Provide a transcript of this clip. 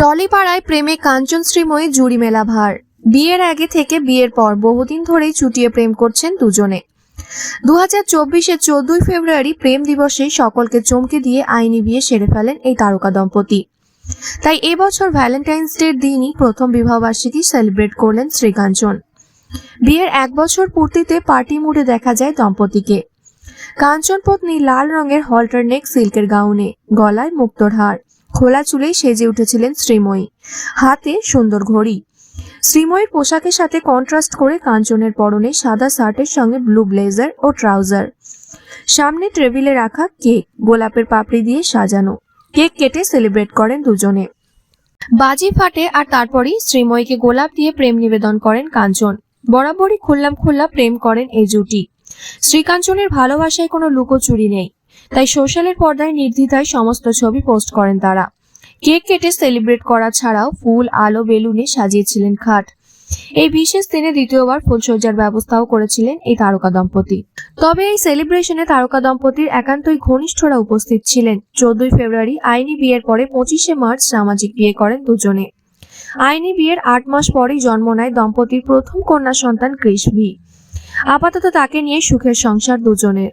টলিপাড়ায় প্রেমে কাঞ্চন শ্রীময়ী জুড়ি মেলা ভার বিয়ের আগে থেকে বিয়ের পর বহুদিন ধরেই চুটিয়ে প্রেম করছেন দুজনে। দু হাজার চব্বিশের চোদ্দই ফেব্রুয়ারি প্রেম দিবসে সকলকে চমকে দিয়ে আইনি বিয়ে সেরে ফেলেন এই তারকা দম্পতি। তাই এবছর ভ্যালেন্টাইন্স ডের দিনই প্রথম বিবাহবার্ষিকী সেলিব্রেট করলেন শ্রীকাঞ্চন বিয়ের এক বছর পূর্তিতে পার্টি মুডে দেখা যায় দম্পতিকে। কাঞ্চন পত্নী লাল রঙের হল্টার নেক সিল্কের গাউনে, গলায় মুক্তোর হার। খোলা চুলেই সেজে উঠেছিলেন শ্রীময়ী। হাতে সুন্দর ঘড়ি। শ্রীময়ীর পোশাকের সাথে কন্ট্রাস্ট করে কাঞ্চনের পরনে সাদা শার্টের সঙ্গে ব্লু ব্লেজার ও ট্রাউজার সামনে টেবিলে রাখা কেক, গোলাপের পাপড়ি দিয়ে সাজানো। কেক কেটে সেলিব্রেট করেন দুজনে। বাজি ফাটে আর তারপরেই শ্রীময়ীকে গোলাপ দিয়ে প্রেম নিবেদন করেন কাঞ্চন। বরাবরই খুললাম খুল্লা প্রেম করেন এই জুটি। শ্রীকাঞ্চনের ভালোবাসায় কোনো লুকোচুরি নেই। তাই সোশ্যালের পর্দায় নির্দ্বিধায় সমস্ত ছবি পোস্ট করেন তারা। কেক কেটে সেলিব্রেট করা ছাড়াও ফুল, আলো, বেলুনে সাজিয়েছিলেন খাট। এই বিশেষ দিনে দ্বিতীয়বার ফুলসজ্জার ব্যবস্থাও করেছিলেন এই তারকা দম্পতি। তবে এই সেলিব্রেশনে তারকা দম্পতির একান্তই ঘনিষ্ঠরা উপস্থিত ছিলেন। চোদ্দই ফেব্রুয়ারি আইনি বিয়ের পরে পঁচিশে মার্চ সামাজিক বিয়ে করেন দুজনে। আইনি বিয়ের আট মাস পরেই জন্ম নেয় দম্পতির প্রথম কন্যা সন্তান কৃষভি আপাতত তাকে নিয়ে সুখের সংসার দুজনের।